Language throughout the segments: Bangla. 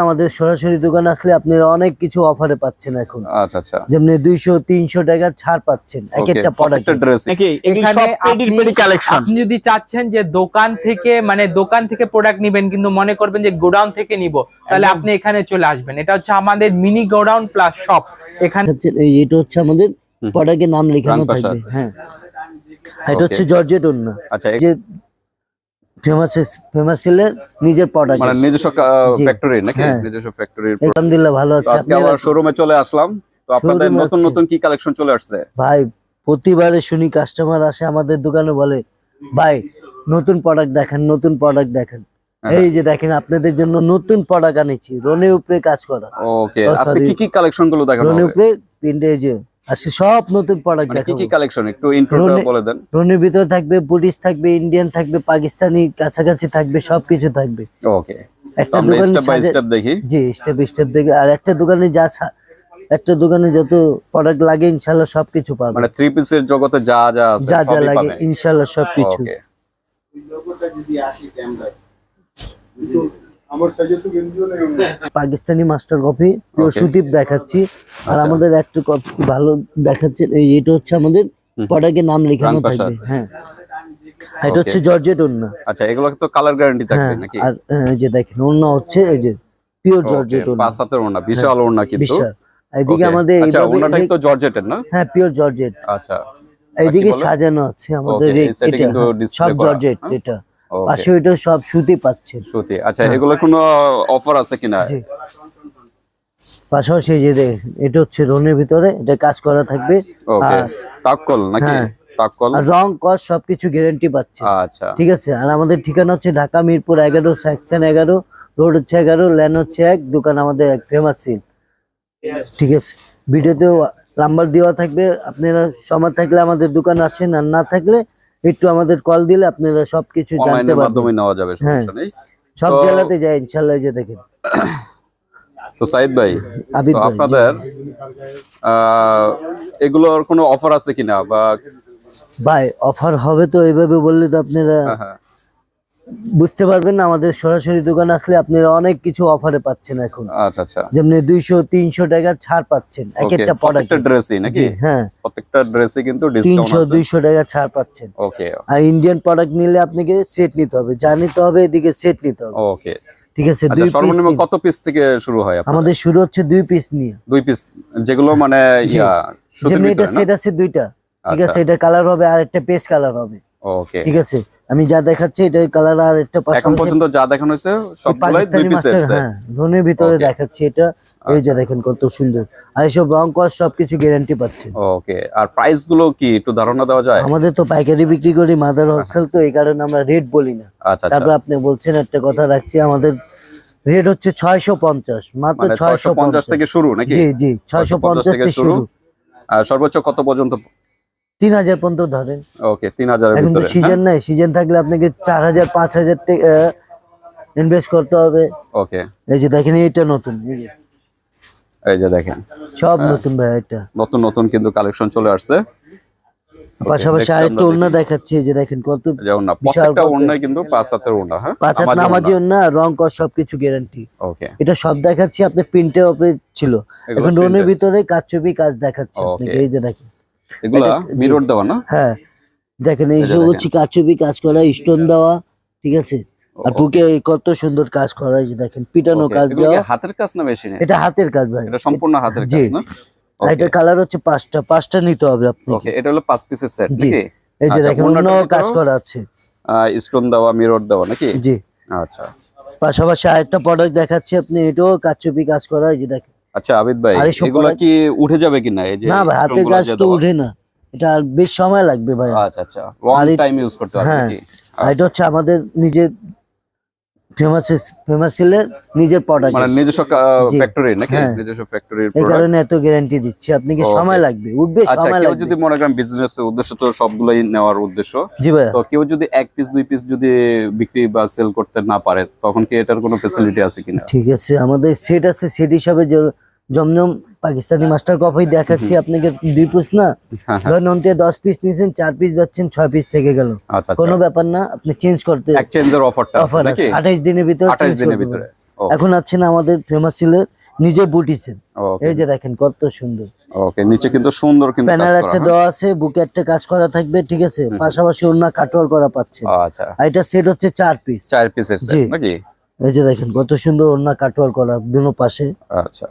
আমাদের সরাসরি দোকানে আসলে আপনারা অনেক কিছু অফারে পাচ্ছেন এখন। আচ্ছা আচ্ছা। যেমনি দুইশো তিনশো টাকা ছাড় পাচ্ছেন এক একটা প্রোডাক্ট আপনি- পেডি কালেকশন আপনি যদি চাচ্ছেন যে দোকান থেকে মানে দোকান থেকে প্রোডাক্ট নিবেন কিন্তু মনে করবেন যে গোডাউন থেকে নিব তাহলে আপনি এখানে চলে আসবেন। এটা হচ্ছে আমাদের মিনি গোডাউন প্লাস শপ এখানে এই এটা হচ্ছে আমাদের প্রোডাক্টের নাম লেখানো থাকবে হ্যাঁ। এটা হচ্ছে জর্জেট ওন্না আচ্ছা যে ফেমাস ফেমাস নিজের প্রোডাক্ট মানে নিজস্ব ফ্যাক্টরি নাকি। নিজস্ব ফ্যাক্টরির আলহামদুলিল্লাহ ভালো আছে। আজকে আপনারা আবার শোরুমে চলে আসলাম। তো আপনাদের নতুন নতুন কি কালেকশন চলে আসছে? ভাই প্রতিবারে শুনি কাস্টমার আসে আমাদের দোকানে বলে ভাই নতুন প্রোডাক্ট দেখেন নতুন প্রোডাক্ট দেখেন। হ্যাঁ। এই যে দেখেন আপনাদের জন্য নতুন প্রোডাক্ট আনেছি রনের উপরে কাজ করা। ওকে Oh, আজকে কি কি কালেকশনগুলো হবে? উপরে যে আসে সব নতুন প্রোডাক্ট মানে কি কি কালেকশন একটু ইন্ট্রোটা বলে দেন। রনের ভিতরে থাকবে বুটিস থাকবে ইন্ডিয়ান থাকবে পাকিস্তানি কাছাকাছি থাকবে সবকিছু থাকবে। ওকে একটা দোকানে স্টেপ বাই স্টেপ দেখি। জি স্টেপ স্টেপ দেখে। আর একটা দোকানে যা একটা দোকানে যত প্রোডাক্ট লাগে ইনশাল্লাহ সবকিছু পাবে। মানে থ্রি পিসের জগতে যা যা আছে যা যা লাগে পাবে। ইনশাল্লাহ সবকিছু। Okay Pakistani master copy pure Sudip দেখাচ্ছি। আর আচ্ছা। আমাদের একটা কপি ভালো দেখাচ্ছে এটা হচ্ছে আমাদের প্রোডাক্টের নাম লেখানো থাকবে হ্যাঁ। এটা হচ্ছে জর্জেট ওন্না আচ্ছা এগুলো তো কালার গ্যারান্টি থাকবে হ্যাঁ নাকি? আর এই যে দেখেন ওন্না হচ্ছে এই যে পিওর জর্জেট ওন্না পাঁচ হাতের ওড়না বিশাল ওড়না কিন্তু। বিশাল। এইদিকে আমাদের আচ্ছা ওড়নাটাই তো জর্জেটের না? হ্যাঁ পিওর জর্জেট। আচ্ছা। এইদিকে সাজানো আছে আমাদের হ্যাঁ, সব জর্জেট হ্যাঁ? এটা. পাশে ওইটা সব সুতি পাচ্ছেন সত্যি আচ্ছা এগুলো কোনো অফার আছে কিনা? জি। পাশাপাশি যে এটা হচ্ছে রনের ভিতরে এটা কাজ করা থাকবে। তাক্কল নাকি? হ্যাঁ। রং কস সবকিছু গ্যারান্টি পাচ্ছে। আচ্ছা। ঠিক আছে? আর আমাদের ঠিকানা হচ্ছে ঢাকা মিরপুর এগারো সেকশন এগারো রোড হচ্ছে এগারো ল্যান হচ্ছে এক দোকান আমাদের এক ফেমাস সিল ঠিক আছে? ভিডিওতেও নাম্বার দেওয়া থাকবে। আপনারা সময় থাকলে আমাদের দোকান আসেন আর না থাকলে একটু আমাদের কল দিলে আপনারা সবকিছু জানতে পারবেন নেওয়া যাবে হ্যাঁ। সমস্যা নেই সব জেলাতে যায় ইনশাল্লাহ যে দেখেন তো সাইদ ভাই। আপনাদের এগুলোর কোনো অফার আছে কিনা বা ভাই অফার হবে তো এইভাবে বললে তো আপনারা হ্যাঁ, হ্যাঁ। বুঝতে পারবেন আমাদের সরাসরি দোকানে আসলে আপনারা অনেক কিছু অফারে পাচ্ছেন এখন। আচ্ছা আচ্ছা। যেমনি দুইশো তিনশো টাকা ছাড় পাচ্ছেন এক একটা প্রোডাক্ট ড্রেসই নাকি? হ্যাঁ। প্রত্যেকটা ড্রেসে কিন্তু ডিসকাউন্ট আছে। দুইশো টাকা ছাড় পাচ্ছেন। ওকে আর ইন্ডিয়ান প্রোডাক্ট নিলে আপনাকে সেট নিতে হবে যা নিতে হবে এদিকে সেট নিতে হবে। ওকে ঠিক আছে আচ্ছা দুই সর্বনিম্ন কত পিস থেকে শুরু হয় আমাদের শুরু হচ্ছে দুই পিস নিয়ে। দুই পিস যেগুলো মানে ইয়া সুতির যেমনি এটা সেট আছে দুইটা। ঠিক আচ্ছা। আছে এটা কালার হবে আর একটা পেস্ট কালার হবে। ওকে ঠিক আছে? আমি যা দেখাচ্ছি এটা কালার আর একটা এখন পর্যন্ত যা দেখানো হয়েছে সবগুলাই দুই পিসের হ্যাঁ রনের ভিতরে দেখাচ্ছি এটা। এই যে দেখেন কত সুন্দর। আর এইসব রং কস সবকিছু গ্যারান্টি পাচ্ছেন ওকে আর প্রাইসগুলো কি একটু ধারণা দেওয়া যায়? আমাদের তো পাইকারি বিক্রি করি মাদার হোলসেল তো এই কারণে আমরা রেট বলি না। আচ্ছা আচ্ছা। তারপর আপনি বলছেন একটা কথা রাখছি আমাদের রেট হচ্ছে ছয়শো পঞ্চাশ মাত্র মানে ছয়শো ছয়শো পঞ্চাশ থেকে শুরু নাকি? জি জি ছয়শো পঞ্চাশ থেকে শুরু। আর সর্বোচ্চ কত পর্যন্ত তিন হাজার পর্যন্ত ধরেন। ওকে তিন হাজারের এখন তো সিজন নাই সিজন থাকলে আপনাকে চার হাজার পাঁচ হাজার ইনভেস্ট করতে হবে। ওকে। এই যে দেখেন এটা নতুন এই যে। এই যে দেখেন। সব হ্যাঁ। নতুন ভাই এটা। নতুন নতুন কিন্তু কালেকশন চলে আসছে। পাশাপাশি আরেকটা ওড়না দেখাচ্ছি এই যে দেখেন কত প্রত্যেকটা কত- কিন্তু পাঁচ হাতের ওড়না হ্যাঁ? পাঁচ হাত নামাজি নামাজি ওড়না। ওড়না রং কর সবকিছু গ্যারান্টি ওকে। এটা সব দেখাচ্ছি আপনি প্রিন্টের উপরে ছিল। এখন রনের। ভিতরে কাচুপি কাজ দেখাচ্ছে আপনাকে এই যে দেখেন। এগুলা এটা- মিরর দেওয়া না? হ্যাঁ। দেখেন এই সব হচ্ছে কাচুপি কাজ করা স্টোন দেওয়া ঠিক আছে? আর বুকে কত সুন্দর কাজ করা যে দেখেন পিটানো কাজ দেওয়া। হাতের কাজ না মেশিনে এটা হাতের কাজ ভাই। এটা সম্পূর্ণ হাতের কাজ না? এটা কালার হচ্ছে পাঁচটা পাঁচটা নিতে হবে আপনাকে। ওকে এটা হলো পাঁচ পিসের সেট জি। নাকি? এই যে আচ্ছা, দেখেন অন্য কাজ করা? আছে। স্টোন দেওয়া মিরর দেওয়া নাকি? জি। আচ্ছা। পাশাপাশি আরেকটা প্রোডাক্ট দেখাচ্ছি আপনি এটাও কাচুপি কাজ করা এই যে দেখেন। আচ্ছা আবিদ ভাই আর এগুলা কি উঠে যাবে কিনা? এই যে না ভাই হাতে কাজ তো উঠে না। এটা আর বেশ সময় লাগবে ভাই। আচ্ছা আচ্ছা লং টাইম ইউজ করতে হবে হ্যাঁ এটা হচ্ছে আমাদের নিজের ফেমাস ফেমাস ছিল নিজের প্রোডাক্ট মানে নিজস্ব ফ্যাক্টরি নাকি? হ্যাঁ। নিজস্ব ফ্যাক্টরির এই কারণে এত গ্যারান্টি দিচ্ছি। আপনি কি Okay. সময় লাগবে উঠবে আচ্ছা সময় কেউ লাগবে। যদি মনে করেন বিজনেস উদ্দেশ্য তো সবগুলাই নেওয়ার উদ্দেশ্য জি ভাই তো কেউ যদি এক পিস দুই পিস যদি বিক্রি বা সেল করতে না পারে তখন কি এটার কোনো ফ্যাসিলিটি আছে কিনা? ঠিক আছে আমাদের সেট আছে সেট হিসাবে যে- জমজম পাকিস্তানি মাস্টার কফি দেখাচ্ছি আপনাকে দুই পিস না? হ্যাঁ, ধরেন অন্তে দশ পিস নিয়েছেন চার পিস পাচ্ছেন ছয় পিস থেকে গেল। আচ্ছা কোনো আচ্ছা ব্যাপার না আপনি চেঞ্জ করতে এক্সচেঞ্জের অফারটা অফার আছে। আঠাইশ দিনের ভিতরে 28 দিনের ভিতরে। এখন আছেন আমাদের ফেমাস ছিল নিজে বুটিছেন এই যে দেখেন কত সুন্দর। ওকে নিচে কিন্তু সুন্দর কিন্তু প্যানেল একটা হ্যাঁ? দেওয়া আছে বুকে একটা কাজ করা থাকবে ঠিক আছে? পাশাপাশি অন্য কাটওয়াল করা পাচ্ছেন আচ্ছা। আর এটা সেট হচ্ছে চার পিস চার পিসের। সেট নাকি? এই যে দেখেন কত সুন্দর অন্য কাটওয়াল করা দুনো পাশে। আচ্ছা।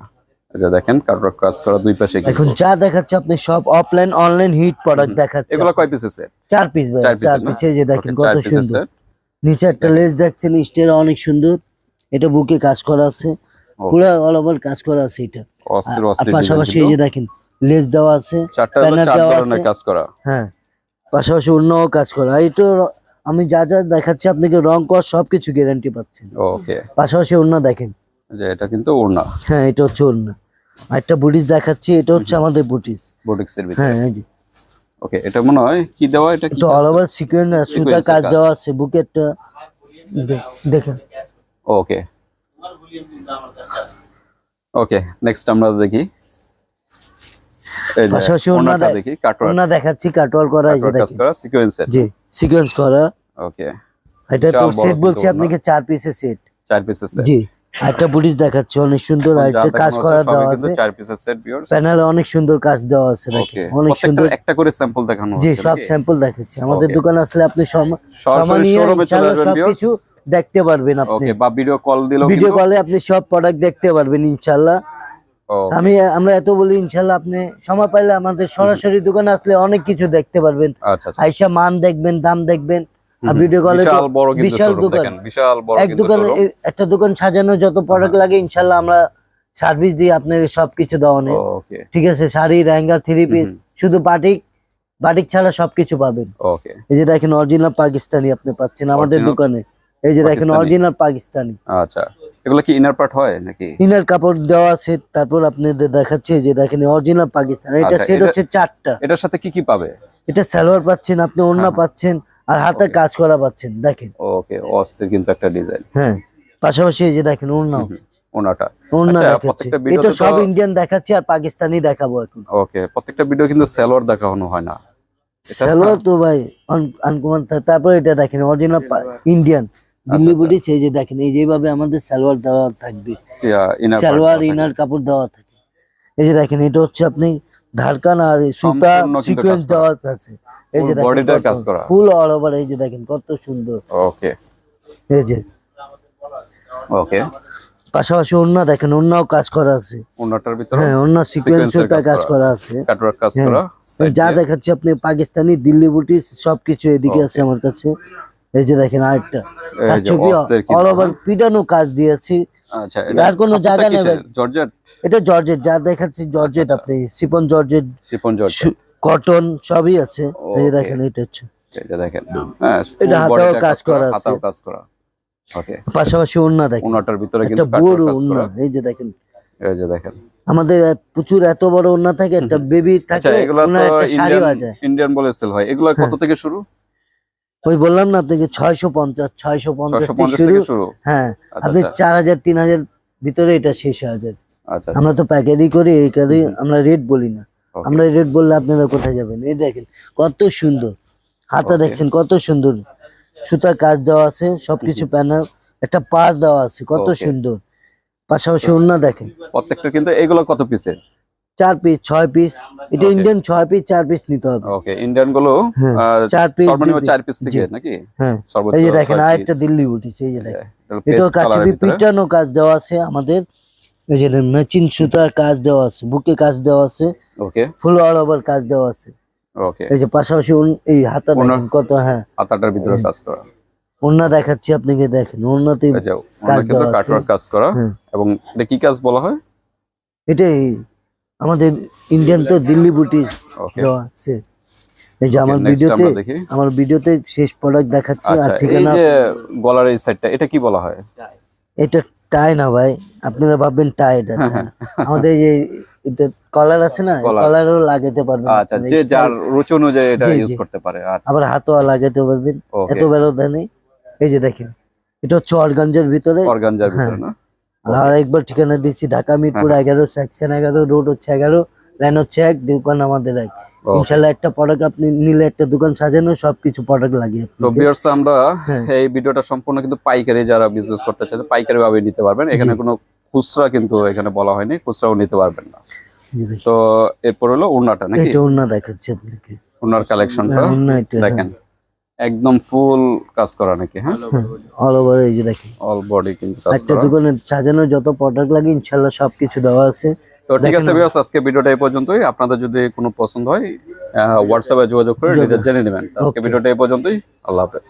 যে দেখেন কাটওয়ার্ক কাজ করা দুই পাশে এখন যা দেখাচ্ছে আপনি সব অফলাইন অনলাইন হিট প্রোডাক্ট দেখাচ্ছে। এগুলো কয় পিসের সেট চার পিস ভাই চার পিস যে দেখেন কত সুন্দর। নিচে একটা লেস দেখছেন স্টের অনেক সুন্দর। এটা বুকে কাজ করা আছে। পুরো অল ওভার কাজ করা আছে এটা। অস্থির অস্থির পাশাপাশি এই যে দেখেন লেস দেওয়া আছে চারটা চার দেওয়া ধরনের আছে। কাজ করা। হ্যাঁ পাশাপাশি অন্যও কাজ করা। এই তো আমি যা যা দেখাচ্ছি আপনাকে রং কর সবকিছু গ্যারান্টি পাচ্ছেন। ওকে পাশাপাশি অন্য দেখেন। যে এটা কিন্তু ওড়না। হ্যাঁ এটা হচ্ছে অন্য আর একটা বুটিস দেখাচ্ছি এটা হচ্ছে আমাদের বুটিস বুটিক্সের ভিতরে। হ্যাঁ যে। ওকে এটা মনে হয় কি দেওয়া এটা কি অল ওভার সিকোয়েন্স সুতা কাজ। দেওয়া আছে বুকেটটা দেখেন। ওকে। ওকে নেক্সট আমরা দেখি। পাশাপাশি অন্য দেখি কাটওয়ার্ক। অন্য দেখাচ্ছি করা এই যে দেখেন। করা সিকোয়েন্সের জি সিকোয়েন্স করা। ওকে। এটা তো সেট বলছি আপনাকে চার পিসের সেট চার পিসের সেট জি। একটা বুটিস দেখাচ্ছে অনেক সুন্দর আর একটা কাজ করা দেওয়া আছে। চার পিসের সেট ভিউয়ার্স প্যানেলে অনেক সুন্দর কাজ দেওয়া আছে দেখেন অনেক সুন্দর একটা করে স্যাম্পল দেখানো জি সব স্যাম্পল দেখাচ্ছি। আমাদের. দোকান আসলে আপনি সরাসরি শোরুমে চলে ইনশাআল্লাহ আসবেন। সবকিছু দেখতে পারবেন আপনি। ওকে বা ভিডিও কল দিলেও ভিডিও কলে আপনি সব প্রোডাক্ট দেখতে পারবেন ইনশাল্লাহ Okay, আমি আমরা এত বলি ইনশাল্লাহ আপনি সময় পাইলে আমাদের সরাসরি দোকানে আসলে অনেক কিছু দেখতে পারবেন। আচ্ছা আচ্ছা। আইসা মান দেখবেন দাম দেখবেন। আর ভিডিও কলে বিশাল বড় কিন্তু বিশাল দোকান। বিশাল বড় এক দোকানে একটা দোকান সাজানো যত প্রোডাক্ট লাগে ইনশাল্লাহ আমরা সার্ভিস দিই আপনার সবকিছু দেওয়া নেই। ওকে ঠিক আছে শাড়ি লেহেঙ্গা থ্রি পিস শুধু বাটিক বাটিক ছাড়া সবকিছু পাবেন। ওকে এই যে দেখেন অরিজিনাল পাকিস্তানি আপনি পাচ্ছেন আমাদের দোকানে। এই যে দেখেন অরিজিনাল পাকিস্তানি আচ্ছা। এগুলো কি ইনার পার্ট হয় নাকি? ইনার কাপড় দেওয়া আছে তারপর আপনাদের দেখাচ্ছে যে দেখেন অরিজিনাল পাকিস্তান এটা আচ্ছা, সেট হচ্ছে চারটা। এটার সাথে কি কি পাবে? এটা সালোয়ার পাচ্ছেন আপনি হ্যাঁ, ওড়না পাচ্ছেন আর হাতে কাজ করা পাচ্ছেন দেখেন। ওকে অস্থির কিন্তু একটা ডিজাইন। হ্যাঁ পাশাপাশি এই যে দেখেন ওড়নাও। ওনাটা ওড়না আচ্ছা, দেখাচ্ছে। এটা সব ইন্ডিয়ান দেখাচ্ছি আর পাকিস্তানি দেখাবো এখন। ওকে প্রত্যেকটা ভিডিও কিন্তু সালোয়ার দেখানো হয় না। সালোয়ার তো ভাই আনকমন তারপর এটা দেখেন অরিজিনাল ইন্ডিয়ান দিল্লি আচ্ছা। বুটিস এই যে দেখেন এই যেভাবে আমাদের সালোয়ার দেওয়া থাকবে। সালোয়ার ইনার কাপড় দেওয়া থাকে। এই যে দেখেন এটা হচ্ছে আপনি ধারকান আর সুতা সিকোয়েন্স দেওয়া আছে এই যে body কাজ করা। ফুল অল ওভার এই যে দেখেন কত সুন্দর। ওকে এই যে। ওকে পাশাপাশি অন্য দেখেন অন্যও কাজ করা আছে। ওনাটার ভিতরে হ্যাঁ এর সিকোয়েন্সটা কাজ করা। আছে। কাটওয়ার্ক কাজ হ্যাঁ। করা। যা। দেখাচ্ছি আপনি পাকিস্তানি দিল্লি বুটিস সবকিছু এদিকে আছে আমার কাছে। এই যে দেখেন আরেকটা। ছবি অল ওভার। পিটানো কাজ দিয়েছি। আচ্ছা এটা আর কোনো জায়গা নেই জর্জেট? এটা জর্জেট যা দেখাচ্ছি জর্জেট আচ্ছা। আপনি chiffon georgette chiffon georgette. Cotton সবই আছে। এই দেখেন এটা হচ্ছে। এটা দেখেন। হ্যাঁ এটা হাতেও কাজ করা আছে। হাতেও কাজ করা। ওকে পাশাপাশি ওড়না দেখেন। ওনাটার ভিতরে কিন্তু বড় এই যে দেখেন। এই যে দেখেন। আমাদের প্রচুর এত বড় ওড়না থাকে একটা বেবি আচ্ছা থাকে এগুলো তো ইন্ডিয়ান ইন্ডিয়ান বলে সেল হয়। এগুলো কত থেকে শুরু? ওই বললাম না আপনাকে ছয়শো পঞ্চাশ ছয়শো পঞ্চাশ ছয়শো পঞ্চাশ থেকে শুরু। হ্যাঁ। আচ্ছা, আপনি আচ্ছা। চার হাজার তিন হাজার ভিতরে এটা শেষ হয়ে যায়। আচ্ছা আমরা তো প্যাকেটই করি এই কারণে আমরা রেট বলি না। আমরা রেট বললে আপনারা কোথায় যাবেন? এই দেখেন কত সুন্দর। হাতা দেখছেন কত সুন্দর। সুতা কাজ দেওয়া আছে সবকিছু প্যানেল একটা পার দেওয়া আছে কত সুন্দর। পাশাপাশি অন্য দেখেন। প্রত্যেকটা কিন্তু এগুলো কত পিসের চার পিস ছয় পিস এটা ইন্ডিয়ান ছয় পিস চার পিস নিতে হবে। ওকে ইন্ডিয়ানগুলো হ্যাঁ, চার সর্বনিম্ন চার পিস থেকে নাকি? হ্যাঁ এই যে দেখেন আরেকটা দিল্লি উঠিছে এই যে দেখেন। এটা কাছে ভিতরে। পিটানো কাজ দেওয়া আছে আমাদের। এই যে ম্যাচিং সুতা কাজ দেওয়া আছে বুকে কাজ দেওয়া আছে ওকে ফুল অল ওভার কাজ দেওয়া আছে। ওকে এই যে পাশাপাশি এই হাতা দেখেন কত হ্যাঁ। হাতাটার ভিতরে কাজ করা। ওন্না দেখাচ্ছি আপনাকে দেখেন ওন্নাতে কাজ কাজ করা। হ্যাঁ। এবং এটা কি কাজ বলা হয়? এটাই আমাদের ইন্ডিয়ান তো দিল্লি বুটিস দেওয়া আছে। এই যে আমার ভিডিওতে আমার ভিডিওতে শেষ প্রোডাক্ট দেখাচ্ছি আর আচ্ছা এই ঠিকানা যে গলার এই সাইডটা এটা কি বলা হয়? এটা টাই না ভাই আপনারা ভাববেন টাই এটা। আমাদের এই যে এটা কলার আছে না। কলারও লাগাতে পারবেন আচ্ছা যে যার রুচি অনুযায়ী এটা ইউজ করতে পারে আচ্ছা। আবার হাতও লাগাতে পারবেন। এত ব্যবধা নেই। এই যে দেখেন এটা হচ্ছে অরগাঞ্জের ভিতরে। অর্গানজার ভিতরে হ্যাঁ। না? আর আরেকবার ঠিকানা দিচ্ছি ঢাকা মিরপুর হ্যাঁ, এগারো সেকশন এগারো রোড হচ্ছে এগারো লাইন হচ্ছে এক দোকান আমাদের এক. ইনশাল্লাহ একটা প্রোডাক্ট আপনি নিলে একটা দোকান সাজানো সবকিছু প্রোডাক্ট লাগিয়ে তো ভিউয়ার্স আমরা হ্যাঁ। এই ভিডিওটা সম্পূর্ণ কিন্তু পাইকারি যারা বিজনেস করতে চায় পাইকারি ভাবে নিতে পারবেন। এখানে কোনো খুচরা কিন্তু এখানে বলা হয়নি খুচরাও নিতে পারবেন না। তো এরপর হলো উন্নাটা নাকি? এটা দেখাচ্ছি আপনাকে। উন্নার কালেকশনটা অন্য দেখেন। একদম ফুল কাজ করা নাকি হ্যাঁ? অল ওভার এই যে দেখি অল বডি কিন্তু কাজ করা। একটা দোকানে সাজানো যত প্রোডাক্ট লাগে ইনশাআল্লাহ সবকিছু দেওয়া আছে। তো ঠিক আছে ভিউয়ার্স আজকে ভিডিওটা এই পর্যন্তই। আপনাদের যদি কোনো পছন্দ হয় হোয়াটসঅ্যাপে যোগাযোগ করে ডিটেইলস জেনে নেবেন। আজকে. ভিডিওটা এই পর্যন্তই। আল্লাহ হাফেজ.